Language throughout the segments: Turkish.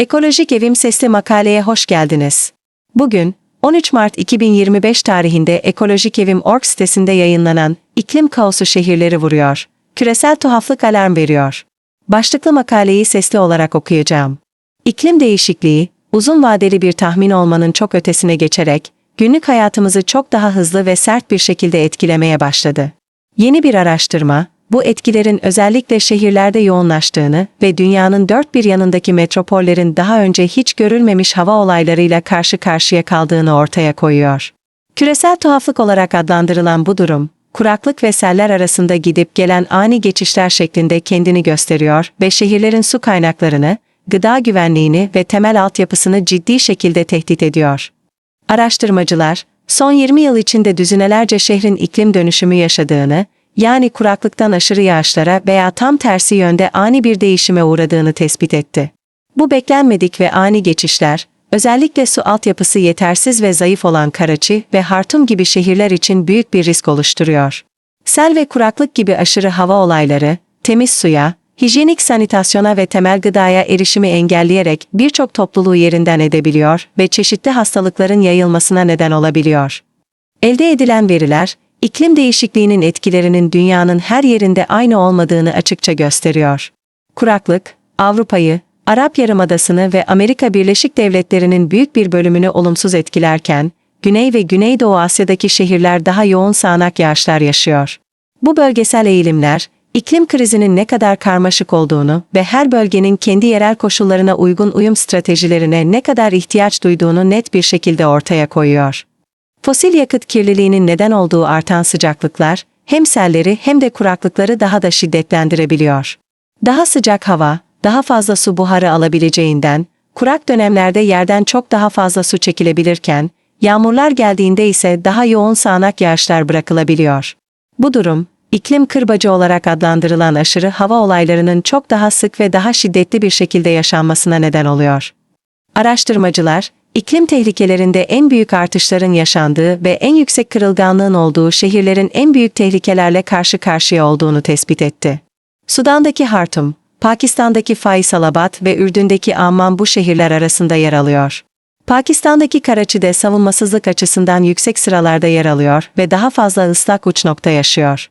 Ekolojik Evim Sesli makaleye hoş geldiniz. Bugün, 13 Mart 2025 tarihinde Ekolojik Evim org sitesinde yayınlanan İklim Kaosu Şehirleri Vuruyor, Küresel Tuhaflık Alarm Veriyor. Başlıklı makaleyi sesli olarak okuyacağım. İklim değişikliği, uzun vadeli bir tahmin olmanın çok ötesine geçerek, günlük hayatımızı çok daha hızlı ve sert bir şekilde etkilemeye başladı. Yeni bir araştırma, bu etkilerin özellikle şehirlerde yoğunlaştığını ve dünyanın dört bir yanındaki metropollerin daha önce hiç görülmemiş hava olaylarıyla karşı karşıya kaldığını ortaya koyuyor. Küresel tuhaflık olarak adlandırılan bu durum, kuraklık ve seller arasında gidip gelen ani geçişler şeklinde kendini gösteriyor ve şehirlerin su kaynaklarını, gıda güvenliğini ve temel altyapısını ciddi şekilde tehdit ediyor. Araştırmacılar, son 20 yıl içinde düzinelerce şehrin iklim dönüşümü yaşadığını, yani kuraklıktan aşırı yağışlara veya tam tersi yönde ani bir değişime uğradığını tespit etti. Bu beklenmedik ve ani geçişler, özellikle su altyapısı yetersiz ve zayıf olan Karaçi ve Hartum gibi şehirler için büyük bir risk oluşturuyor. Sel ve kuraklık gibi aşırı hava olayları, temiz suya, hijyenik sanitasyona ve temel gıdaya erişimi engelleyerek birçok topluluğu yerinden edebiliyor ve çeşitli hastalıkların yayılmasına neden olabiliyor. Elde edilen veriler, iklim değişikliğinin etkilerinin dünyanın her yerinde aynı olmadığını açıkça gösteriyor. Kuraklık, Avrupa'yı, Arap Yarımadası'nı ve Amerika Birleşik Devletleri'nin büyük bir bölümünü olumsuz etkilerken, Güney ve Güneydoğu Asya'daki şehirler daha yoğun sağanak yağışlar yaşıyor. Bu bölgesel eğilimler, iklim krizinin ne kadar karmaşık olduğunu ve her bölgenin kendi yerel koşullarına uygun uyum stratejilerine ne kadar ihtiyaç duyduğunu net bir şekilde ortaya koyuyor. Fosil yakıt kirliliğinin neden olduğu artan sıcaklıklar, hem selleri hem de kuraklıkları daha da şiddetlendirebiliyor. Daha sıcak hava, daha fazla su buharı alabileceğinden, kurak dönemlerde yerden çok daha fazla su çekilebilirken, yağmurlar geldiğinde ise daha yoğun sağanak yağışlar bırakılabiliyor. Bu durum, iklim kırbacı olarak adlandırılan aşırı hava olaylarının çok daha sık ve daha şiddetli bir şekilde yaşanmasına neden oluyor. Araştırmacılar, iklim tehlikelerinde en büyük artışların yaşandığı ve en yüksek kırılganlığın olduğu şehirlerin en büyük tehlikelerle karşı karşıya olduğunu tespit etti. Sudan'daki Hartum, Pakistan'daki Faisalabad ve Ürdün'deki Amman bu şehirler arasında yer alıyor. Pakistan'daki Karachi'de savunmasızlık açısından yüksek sıralarda yer alıyor ve daha fazla ıslak uç nokta yaşıyor.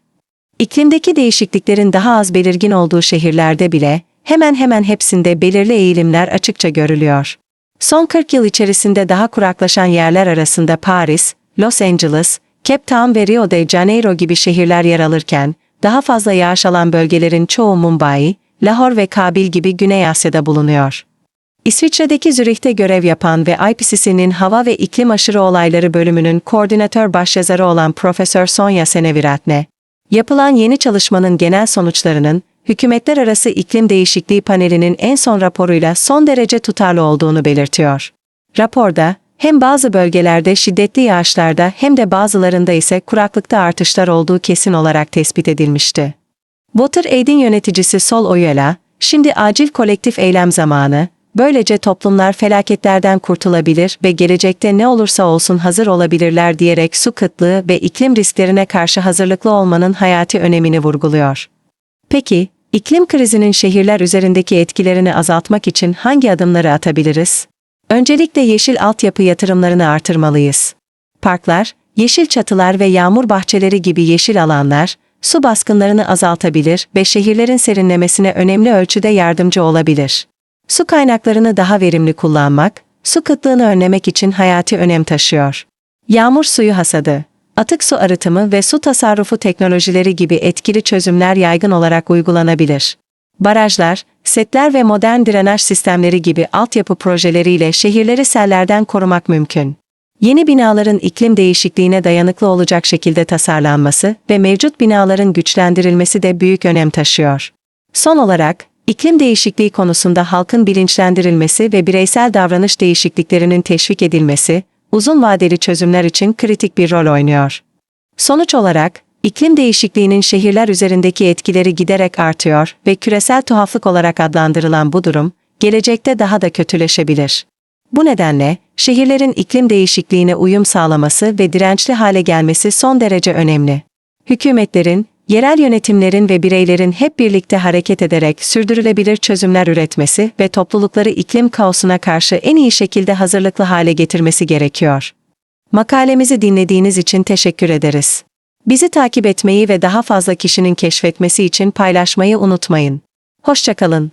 İklimdeki değişikliklerin daha az belirgin olduğu şehirlerde bile hemen hemen hepsinde belirli eğilimler açıkça görülüyor. Son 40 yıl içerisinde daha kuraklaşan yerler arasında Paris, Los Angeles, Cape Town ve Rio de Janeiro gibi şehirler yer alırken, daha fazla yağış alan bölgelerin çoğu Mumbai, Lahore ve Kabil gibi Güney Asya'da bulunuyor. İsviçre'deki Zürih'te görev yapan ve IPCC'nin Hava ve İklim Aşırı Olayları bölümünün koordinatör başyazarı olan Profesör Sonya Seneviratne, yapılan yeni çalışmanın genel sonuçlarının, Hükümetler Arası İklim Değişikliği Paneli'nin en son raporuyla son derece tutarlı olduğunu belirtiyor. Raporda, hem bazı bölgelerde şiddetli yağışlarda hem de bazılarında ise kuraklıkta artışlar olduğu kesin olarak tespit edilmişti. WaterAid'in yöneticisi Sol Oyela, şimdi acil kolektif eylem zamanı, böylece toplumlar felaketlerden kurtulabilir ve gelecekte ne olursa olsun hazır olabilirler diyerek su kıtlığı ve iklim risklerine karşı hazırlıklı olmanın hayati önemini vurguluyor. Peki, iklim krizinin şehirler üzerindeki etkilerini azaltmak için hangi adımları atabiliriz? Öncelikle yeşil altyapı yatırımlarını artırmalıyız. Parklar, yeşil çatılar ve yağmur bahçeleri gibi yeşil alanlar, su baskınlarını azaltabilir ve şehirlerin serinlemesine önemli ölçüde yardımcı olabilir. Su kaynaklarını daha verimli kullanmak, su kıtlığını önlemek için hayati önem taşıyor. Yağmur suyu hasadı, atık su arıtımı ve su tasarrufu teknolojileri gibi etkili çözümler yaygın olarak uygulanabilir. Barajlar, setler ve modern drenaj sistemleri gibi altyapı projeleriyle şehirleri sellerden korumak mümkün. Yeni binaların iklim değişikliğine dayanıklı olacak şekilde tasarlanması ve mevcut binaların güçlendirilmesi de büyük önem taşıyor. Son olarak, iklim değişikliği konusunda halkın bilinçlendirilmesi ve bireysel davranış değişikliklerinin teşvik edilmesi, uzun vadeli çözümler için kritik bir rol oynuyor. Sonuç olarak, iklim değişikliğinin şehirler üzerindeki etkileri giderek artıyor ve küresel tuhaflık olarak adlandırılan bu durum, gelecekte daha da kötüleşebilir. Bu nedenle, şehirlerin iklim değişikliğine uyum sağlaması ve dirençli hale gelmesi son derece önemli. Hükümetlerin, Yerel yönetimlerin ve bireylerin hep birlikte hareket ederek sürdürülebilir çözümler üretmesi ve toplulukları iklim kaosuna karşı en iyi şekilde hazırlıklı hale getirmesi gerekiyor. Makalemizi dinlediğiniz için teşekkür ederiz. Bizi takip etmeyi ve daha fazla kişinin keşfetmesi için paylaşmayı unutmayın. Hoşçakalın.